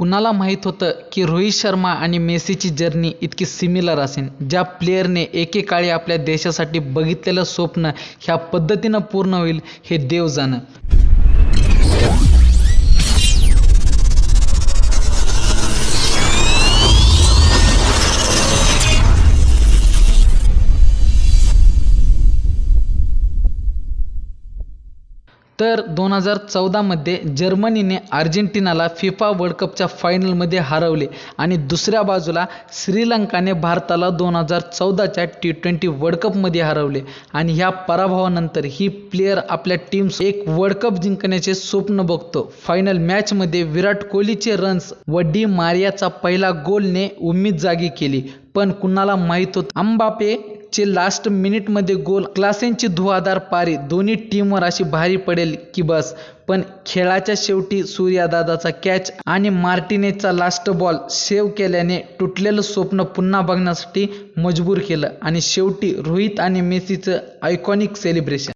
कुणाला माहीत होतं की रोहित शर्मा आणि मेसीची जर्नी इतकी सिमिलर असेल ज्या प्लेअरने एकेकाळी आपल्या देशासाठी बघितलेलं स्वप्न ह्या पद्धतीनं पूर्ण होईल हे देव जाणं. तर दोन हजार चौदामध्ये जर्मनीने अर्जेंटिनाला फिफा वर्ल्ड कपच्या फायनलमध्ये हरवले आणि दुसऱ्या बाजूला श्रीलंकाने भारताला दोन हजार चौदाच्या टी ट्वेंटी वर्ल्ड कपमध्ये हरवले. आणि ह्या पराभवानंतर ही प्लेयर आपल्या टीम एक वर्ल्ड कप जिंकण्याचे स्वप्न बघतो. फायनल मॅचमध्ये विराट कोहलीचे रन्स व डी मारियाचा पहिला गोलने उम्मीद जागी केली. पण कुणाला माहीत होत अंबापे चे लास्ट मिनिटमध्ये गोल क्लासेनची धुवाधार पारी. दोन्ही टीमवर अशी भारी पडेल की बस. पण खेळाच्या शेवटी सूर्यादादाचा कॅच आणि मार्टिनेजचा लास्ट बॉल सेव्ह केल्याने तुटलेलं स्वप्न पुन्हा बघण्यासाठी मजबूर केलं. आणि शेवटी रोहित आणि मेसीचं आयकॉनिक सेलिब्रेशन